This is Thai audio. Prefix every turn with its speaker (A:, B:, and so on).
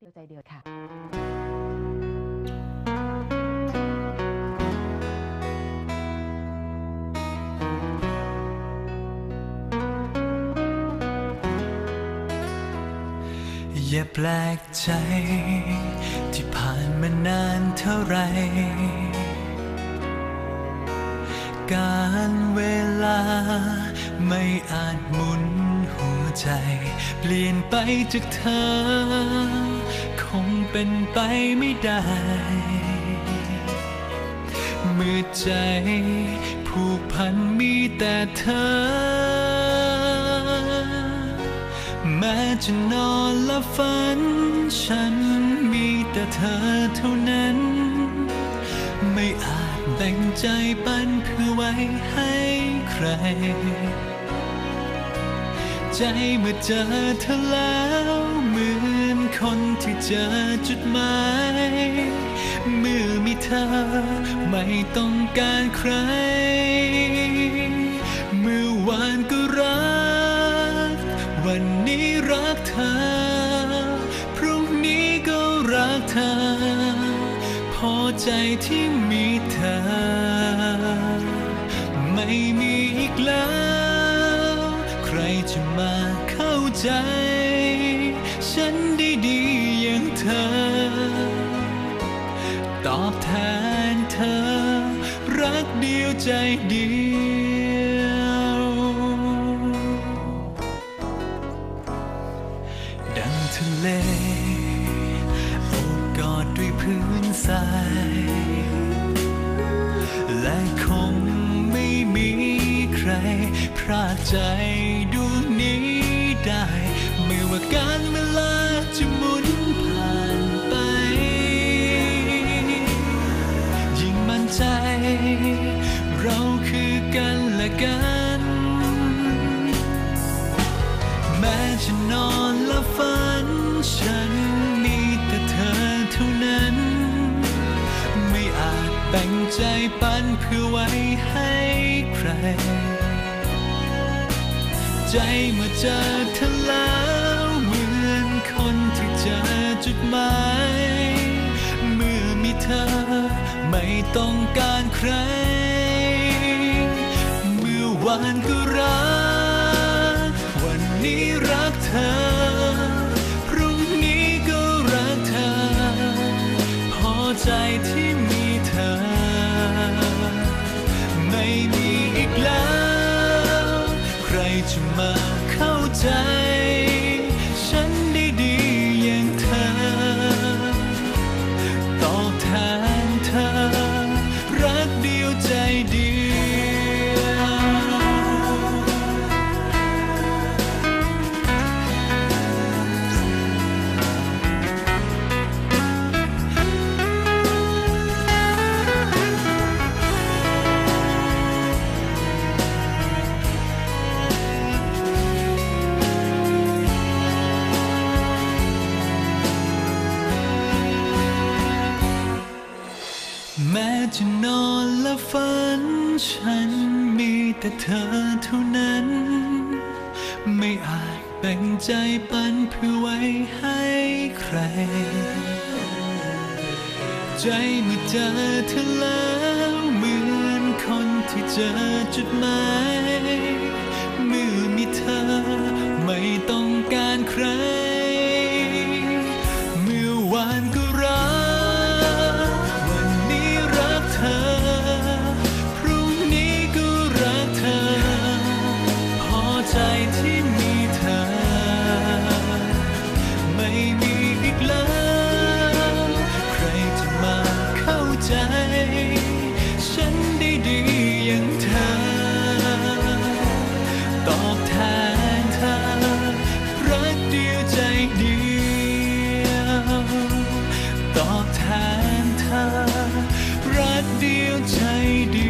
A: เดียวใจเดือดค่ะ
B: อย่าแปลกใจ ที่ผ่านมานานเท่าไร การเวลาไม่อาจหมุน ใจ เปลี่ยนไปจากเธอ คงเป็นไปไม่ได้ เมื่อใจ ผูกพันมีแต่เธอ แม้จะนอนและฝัน ฉันมีแต่เธอเท่านั้น ไม่อาจแบ่งใจปันเพื่อไว้ให้ใคร ใจเมื่อเจอเธอแล้วเหมือนคนที่เจอจุดหมายเมื่อมีเธอไม่ต้องการใคร เมื่อวานก็รัก วันนี้รักเธอ พรุ่งนี้ก็รักเธอ พอใจที่มีเธอ ไม่มีอีกแล้ว จะมาเข้าใจ ฉันด้ดีอย่างเธอ ตอบแทนเธอ รักเดียวใจเดียว ดังทะเลโอบกอดด้วยพื้นทราย พรากใจดวงนี้ได้ ไม่ว่าการเวลาจะหมุนผ่านไป ยิ่งมั่นใจ เราคือกันและกัน แม้จะนอนและฝันฉันมีแต่เธอเท่านั้น ไม่อาจแบ่งใจปันเพื่อไว้ให้ใคร ใจเมื่อเจอเธอแล้วเหมือนคนที่เจอจุดหมายเมื่อมีเธอไม่ต้องการใคร เมื่อวานก็รัก วันนี้รักเธอ พรุ่งนี้ก็รักเธอ พอใจที่ เข้าใจ ม้จะนอนและฝัน ฉันมีแต่เธอเท่านั้น ไม่อาจแบ่งใจปันเพื่อไว้ให้ใคร ใจเมื่อเจอเธอแล้วเหมือนคนที่เจอจุดหมายเมื่อมีเธอไม่ต้องการใคร แทนเธอ รักเดียวใจเดียว